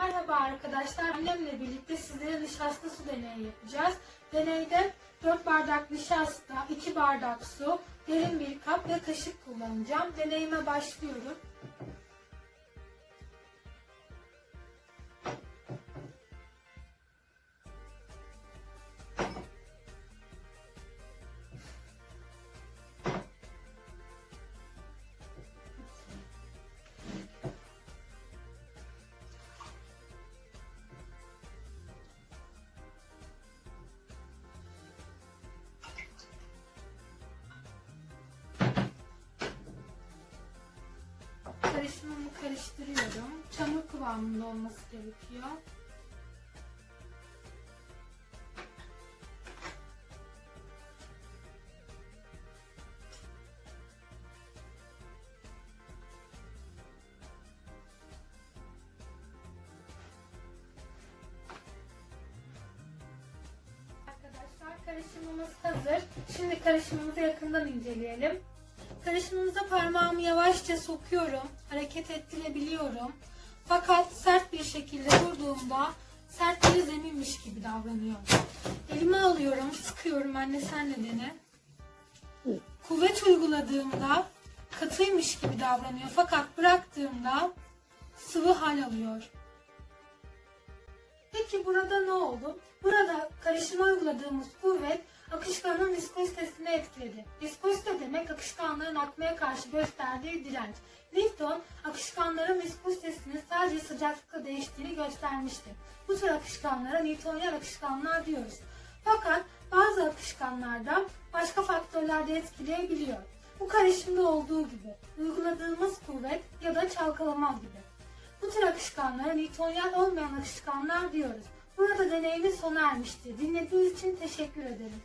Merhaba arkadaşlar. Annemle birlikte sizlere nişasta su deneyi yapacağız. Deneyde 4 bardak nişasta, 2 bardak su, derin bir kap ve kaşık kullanacağım. Deneyime başlıyorum. Karışımımı karıştırıyorum. Çamur kıvamında olması gerekiyor. Arkadaşlar karışımımız hazır. Şimdi karışımımızı yakından inceleyelim. Karışımımıza parmağımı yavaşça sokuyorum. Hareket ettirebiliyorum. Fakat sert bir şekilde vurduğumda sert bir zeminmiş gibi davranıyor. Elime alıyorum, sıkıyorum. Anne sen de dene. Kuvvet uyguladığımda katıymış gibi davranıyor. Fakat bıraktığımda sıvı hal alıyor. Peki burada ne oldu? Burada karışıma uyguladığımız kuvvet akışkanın viskozitesini etkiledi. Viskozite demek akışkanların akmaya karşı gösterdiği direnç. Newton akışkanların viskozitesinin sadece sıcaklıkla değiştiğini göstermişti. Bu tür akışkanlara Newtonian akışkanlar diyoruz. Fakat bazı akışkanlarda başka faktörler de etkileyebiliyor. Bu karışımda olduğu gibi uyguladığımız kuvvet ya da çalkalama gibi. Bu tür akışkanlara Newtonian olmayan akışkanlar diyoruz. Burada deneyimiz sona ermiştir. Dinlediğiniz için teşekkür ederim.